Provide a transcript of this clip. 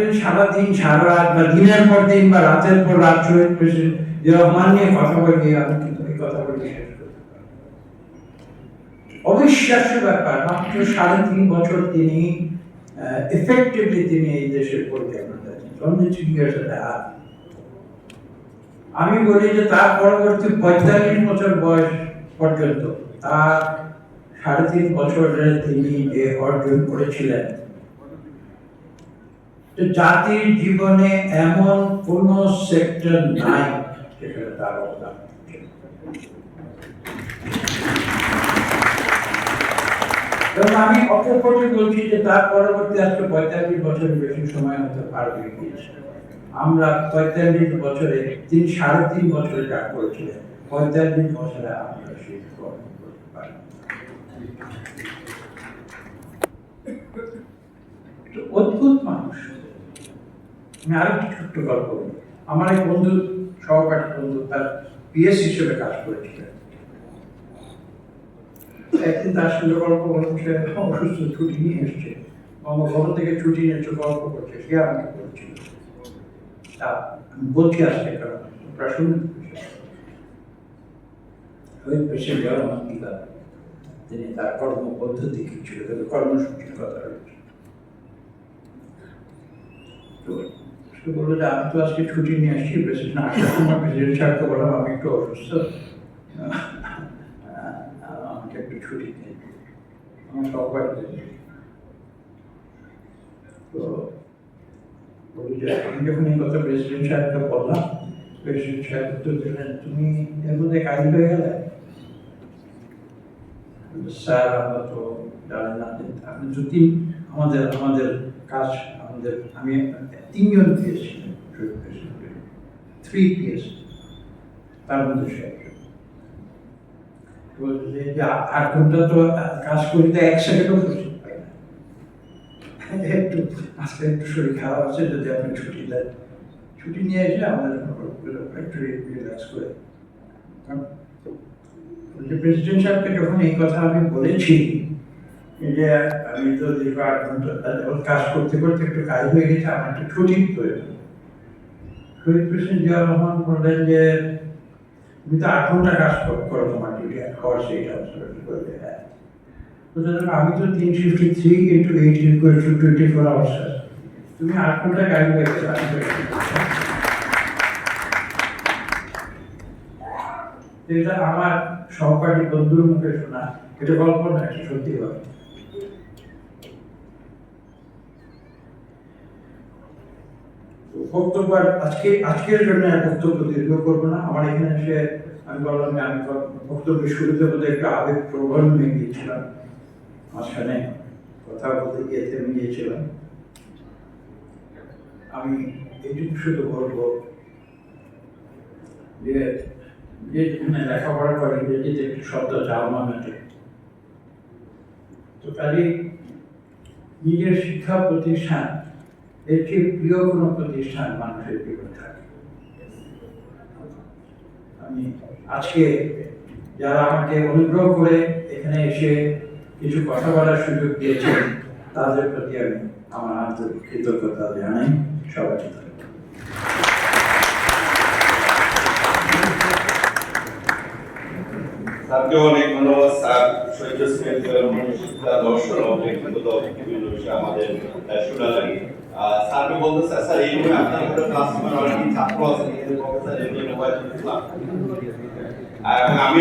যদি সারাদিন সারা রাত বা দিনের পর দিন বা রাতের পর রাত প্রেসিডেন্ট রহমান নিয়ে কথা বলি আমি কিন্তু এই কথা বলি। অবিশ্বাস্য ব্যাপার, মাত্র সাড়ে তিন বছর তিনি এফেক্টিভলি তিনি এই দেশের পরিচালনা আমি বলি যে তার পরবর্তী পঁয়তাল্লিশ বছর বয়স পর্যন্ত, তার সাড়ে তিন বছরে তিনি যে অর্জন করেছিলেন জাতির জীবনে এমন কোন সেক্টর নাই যেখানে তার অবদান আমি বলছি যে তার পরবর্তী আজকে পঁয়তাল্লিশ বছরের বেশি সময় হতে পার গিয়েছে আমরা পঁয়তাল্লিশ বছরে তিনি সাড়ে তিন বছরে যা করেছিলেন, পঁয়তাল্লিশ বছরে আমরা সেই কর্ম করতে পারি তো অদ্ভুত মানুষ আমি আরও একটি ছোট্ট গল্প বলি। আমার এক বন্ধু, সহপাঠী বন্ধু, তার পিএস হিসেবে কাজ করেছিলেন। একদিন তার সঙ্গে গল্প সে অসুস্থ ছুটি নিয়ে এসছে। আমার ঘর থেকে ছুটি নিয়েছে গল্প করছে। সে আমাকে বলছিল, তা, আমি বলছি আজকে কারণ প্রাসঙ্গিক বিষয়। ওই পেশে জগন্নাথ দিলা তিনি তার কর্ম পদ্ধতি কি ছিল? কর্মসূচির কথা রয়েছে তো সে বলল যে, আমি তো আজকে ছুটি নিয়ে আসছি প্রেসিডেন্ট আসার সময় প্রেসিডেন্ট সাহেবকে বললাম, আমি একটু অসুস্থ। আমাকে একটু ছুটি দিন। আমার সহকার তো আমি যখন এই কথা প্রেসিডেন্ট সাহেবকে বললাম প্রেসিডেন্ট সাহেব উত্তর দিলেন, তুমি এর মধ্যে কাজ হয়ে গেলে? স্যার, আমরা তো জানি না, আপনি যদি আমাদের আমাদের কাজ আমাদের, আমি তিনজন পেয়েছি থ্রি পিএস তার মধ্যে সে। বলছে যে আট ঘণ্টা তো কাজ করিতে এক সেকেন্ডও পাই না। একটু, আজকে একটু শরীর খারাপ আছে, যদি আপনি ছুটি দেন। ছুটি নিয়ে এসে আমাদের রিল্যাক্স করে প্রেসিডেন্ট সাহেবকে যখন এই কথা আমি বলেছি আমি তো দীর্ঘ আট ঘণ্টা কাজ করতে করতে একটু কাজ হয়ে গেছে, আমার একটু ছুটি প্রয়োজন শহীদ প্রেসিডেন্ট জিয়া রহমান বললেন যে, তুমি তো আট ঘণ্টা কাজ করো তোমার ডিউটি আওয়ার সেই করবে হ্যাঁ। আমি তো তিন fifty three into eight twenty four hours তুমি আট ঘণ্টা কাজ হয়ে গেছে আমি তো একটু করছি। তো এটা আমার সহপাঠী বন্ধুর মুখে শোনা, এটা গল্প না সত্যি হয় বক্তব্য আজকে, আজকের জন্য বক্তব্য দীর্ঘ করব না। আমার এখানে এসে আমি বললাম আমি বক্তব্য শুরুতে বোধ একটু আবেগ হয়ে গিয়েছিলাম। মাঝখানে কথা বলতে গিয়ে থেমে গিয়েছিলাম। আমি শুধু যে যেখানে লেখাপড়া করে ইংরেজিতে একটি শব্দ জার্মান তো কাজে নিজের শিক্ষা প্রতিষ্ঠান এর চেয়ে প্রিয় কোনো প্রতিষ্ঠান মানুষের জীবনে থাকে। আমি আজকে যারা আমাকে অনুগ্রহ করে এখানে এসে কিছু কথা বলার সুযোগ দিয়েছেন তাদের প্রতি আমি আমার আন্তরিক কৃতজ্ঞতা জানাই। সবাইকে স্যারকে অনেক ধন্যবাদ। স্যার শহীদ দর্শন বিষয়ে আমাদের আহ, শোনা লাগে। আহ, স্যারকে বলতে স্যার স্যার, এই রুমে আপনার মতো অনেক ছাত্র আছে? স্যার এমনি মোবাইল আমি